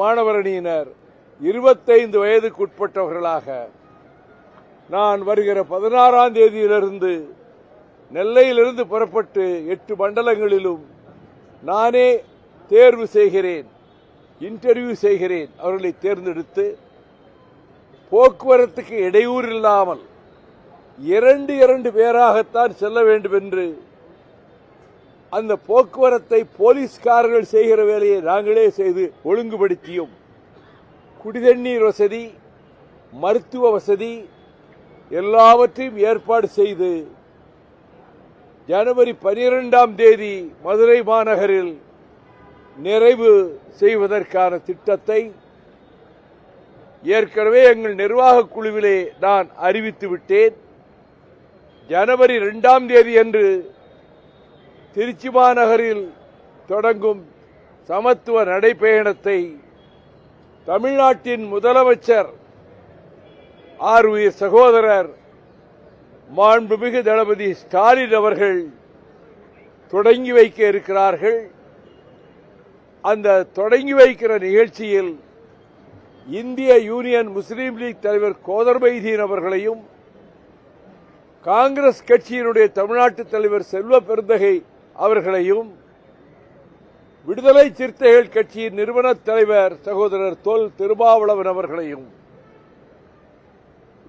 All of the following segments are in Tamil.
மாணவரணியினர் இருபத்தைந்து வயதுக்குட்பட்டவர்களாக நான் வருகிற பதினாறாம் தேதியிலிருந்து நெல்லையிலிருந்து புறப்பட்டு எட்டு மண்டலங்களிலும் நானே தேர்வு செய்கிறேன் இன்டர்வியூ செய்கிறேன் அவர்களை தேர்ந்தெடுத்து போக்குவரத்துக்கு இடையூறு இல்லாமல் இரண்டு இரண்டு பேராகத்தான் செல்ல வேண்டும் என்று அந்த போக்குவரத்தை போலீஸ்காரர்கள் செய்கிற வேலையை நாங்களே செய்து ஒழுங்குபடுத்தியும். குடிதண்ணீர் வசதி மருத்துவ வசதி எல்லாவற்றையும் ஏற்பாடு செய்து ஜனவரி பனிரெண்டாம் தேதி மதுரை மாநகரில் நிறைவு செய்வதற்கான திட்டத்தை ஏற்கனவே எங்கள் நிர்வாக குழுவிலே நான் அறிவித்து விட்டேன். ஜனவரி இரண்டாம் தேதி அன்று திருச்சி மாநகரில் தொடங்கும் சமத்துவ நடைபயணத்தை தமிழ்நாட்டின் முதலமைச்சர் ஆர் உயிர் சகோதரர் மாண்புமிகு தளபதி ஸ்டாலின் அவர்கள் தொடங்கி வைக்க இருக்கிறார்கள். அந்த தொடங்கி வைக்கிற நிகழ்ச்சியில் இந்திய யூனியன் முஸ்லீம் லீக் தலைவர் கோதர் மைதீன் அவர்களையும் காங்கிரஸ் கட்சியினுடைய தமிழ்நாட்டு தலைவர் செல்வ பெருந்தகை அவர்களையும் விடுதலை சிறுத்தைகள் கட்சியின் நிறுவன தலைவர் சகோதரர் தொல் திருமாவளவன் அவர்களையும்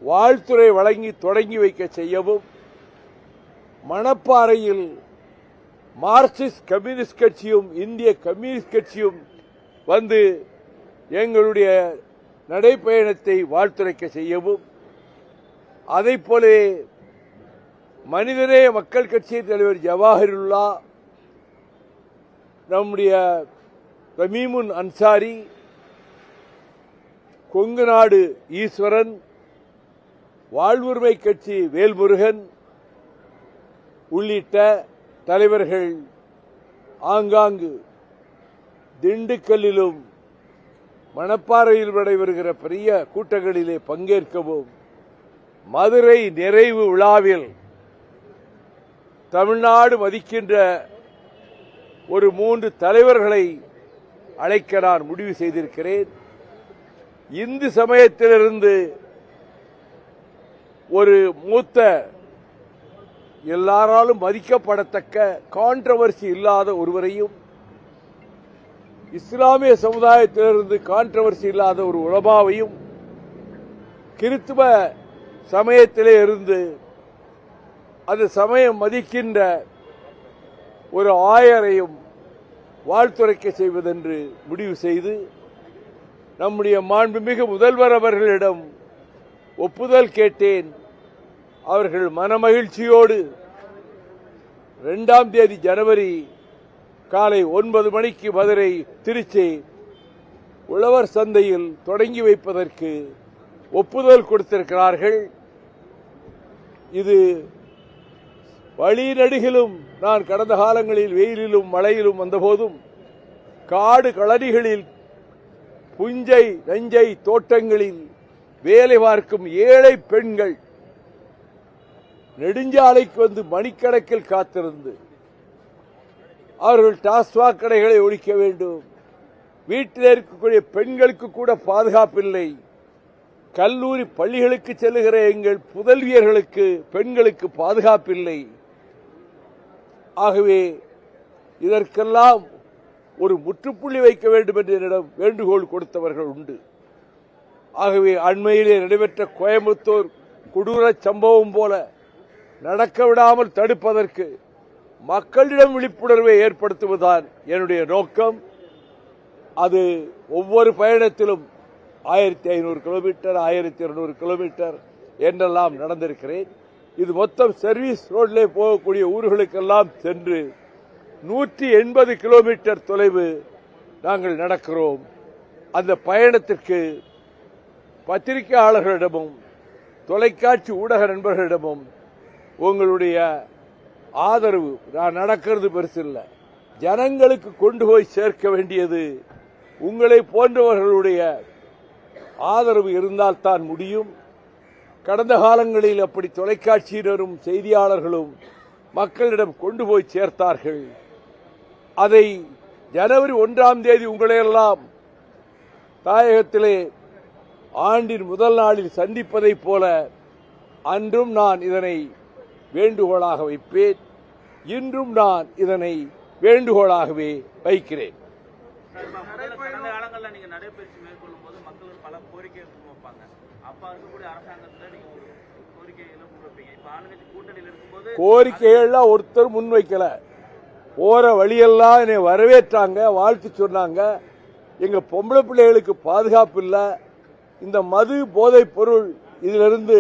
வாழ்த்துறை வழங்கி தொடங்கி வைக்க செய்யவும் மணப்பாறையில் மார்க்சிஸ்ட் கம்யூனிஸ்ட் கட்சியும் இந்திய கம்யூனிஸ்ட் கட்சியும் வந்து எங்களுடைய நடைப்பயணத்தை வாழ்த்துரைக்க செய்யவும் அதை போலே மனிதரே மக்கள் கட்சியின் தலைவர் ஜவாஹருல்லா நம்முடைய தமீமுன் அன்சாரி கொங்கு நாடு ஈஸ்வரன் வாழ்வுரிமை கட்சி வேல்முருகன் உள்ளிட்ட தலைவர்கள் ஆங்காங்கு திண்டுக்கல்லிலும் மணப்பாறையில் நடைபெறுகிற பெரிய கூட்டங்களிலே பங்கேற்கவும் மதுரை நிறைவு விழாவில் தமிழ்நாடு மதிக்கின்ற ஒரு மூன்று தலைவர்களை அழைக்க நான் முடிவு செய்திருக்கிறேன். இந்து சமயத்திலிருந்து ஒரு மூத்த எல்லாராலும் மதிக்கப்படத்தக்க கான்ட்ரவர்சி இல்லாத ஒருவரையும் இஸ்லாமிய சமுதாயத்திலிருந்து கான்ட்ரவர்சி இல்லாத ஒரு உலமாவையும் கிறித்துவ சமயத்திலே இருந்து அது சமயம் மதிக்கின்ற ஒரு ஆயரையும் வாழ்த்துரைக்க செய்வதென்று முடிவு செய்து நம்முடைய மாண்புமிகு முதல்வர் அவர்களிடம் ஒப்புதல் கேட்டேன். அவர்கள் மனமகிழ்ச்சியோடு இரண்டாம் தேதி ஜனவரி காலை ஒன்பது மணிக்கு மதுரை திருச்சி உழவர் சந்தையில் தொடங்கி வைப்பதற்கு ஒப்புதல் கொடுத்திருக்கிறார்கள். இது வழிநடுகிலும் நான் கடந்த காலங்களில் வெயிலிலும் மழையிலும் வந்தபோதும் காடு களரிகளில் புஞ்சை நஞ்சை தோட்டங்களில் வேலை பார்க்கும் ஏழை பெண்கள் நெடுஞ்சாலைக்கு வந்து மணிக்கணக்கில் காத்திருந்து அவர்கள் டாஸ்மாக் கடைகளை ஒழிக்க வேண்டும். வீட்டில் இருக்கக்கூடிய பெண்களுக்கு கூட பாதுகாப்பில்லை. கல்லூரி பள்ளிகளுக்கு செல்லுகிற எங்கள் புதல்வியர்களுக்கு பெண்களுக்கு பாதுகாப்பில்லை. ஆகவே இதற்கெல்லாம் ஒரு முற்றுப்புள்ளி வைக்க வேண்டும் என்று என்னிடம் வேண்டுகோள் கொடுத்தவர்கள் உண்டு. ஆகவே அண்மையிலே நடைபெற்ற கோயம்புத்தூர் கொடூர சம்பவம் போல நடக்க விடாமல் தடுப்பதற்கு மக்களிடம் விழிப்புணர்வை ஏற்படுத்துவதுதான் என்னுடைய நோக்கம். அது ஒவ்வொரு பயணத்திலும் ஆயிரத்தி ஐநூறு கிலோமீட்டர் ஆயிரத்தி இருநூறு கிலோமீட்டர் என்றெல்லாம் நடந்திருக்கிறேன். இது மொத்தம் சர்வீஸ் ரோட்ல போகக்கூடிய ஊர்களுக்கெல்லாம் சென்று நூற்றி எண்பது கிலோமீட்டர் தொலைவு நாங்கள் நடக்கிறோம். அந்த பயணத்திற்கு பத்திரிகையாளர்களிடமும் தொலைக்காட்சி ஊடக நண்பர்களிடமும் உங்களுடைய ஆதரவு. நான் நடக்கிறது பெருசில்லை ஜனங்களுக்கு கொண்டு போய் சேர்க்க வேண்டியது உங்களை போன்றவர்களுடைய ஆதரவு இருந்தால் தான் முடியும். கடந்த காலங்களில் அப்படி தொலைக்காட்சியினரும் செய்தியாளர்களும் மக்களிடம் கொண்டு போய் சேர்த்தார்கள். அதை ஜனவரி ஒன்றாம் தேதி உங்களையெல்லாம் தாயகத்திலே ஆண்டின் முதல் நாளில் சந்திப்பதைப் போல அன்றும் நான் இதனை வேண்டுகோளாக வைப்பேன். இன்றும் நான் இதனை வேண்டுகோளாகவே வைக்கிறேன். சார், இப்ப நீங்க நடைபயிற்சி மேற்கொள்ளும் போது மக்கள் பல கோரிக்கைகள் வைப்பாங்க. அப்ப இருக்கக்கூடிய அரசாங்கத்துல நீங்க ஒரு கோரிக்கைகளை முன்வைப்பீங்க இப்ப ஆளுங்கட்சி கூட்டணியில் இருக்கும்போது கோரிக்கைகள்லாம் ஒருத்தர் முன்வைக்கல. போற வழியெல்லாம் என்னை வரவேற்றாங்க வாழ்த்து சொன்னாங்க. எங்க பொம்பளை பிள்ளைகளுக்கு பாதுகாப்பு இல்லை. இந்த மது போதைப் பொருள் இதிலிருந்து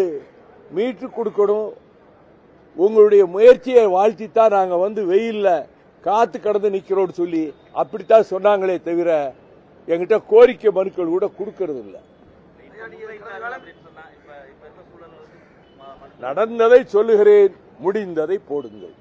மீட்டு கொடுக்கணும். உங்களுடைய முயற்சியை வாழ்த்தி தான் நாங்கள் வந்து வெயில்ல காத்து கடந்து நிக்கிறோம்னு சொல்லி அப்படித்தான் சொன்னாங்களே தவிர எங்கிட்ட கோரிக்கை மனுக்கள் கூட கொடுக்கறது இல்லை நடந்ததை சொல்லுகிறேன் முடிந்ததை போடுங்கள்.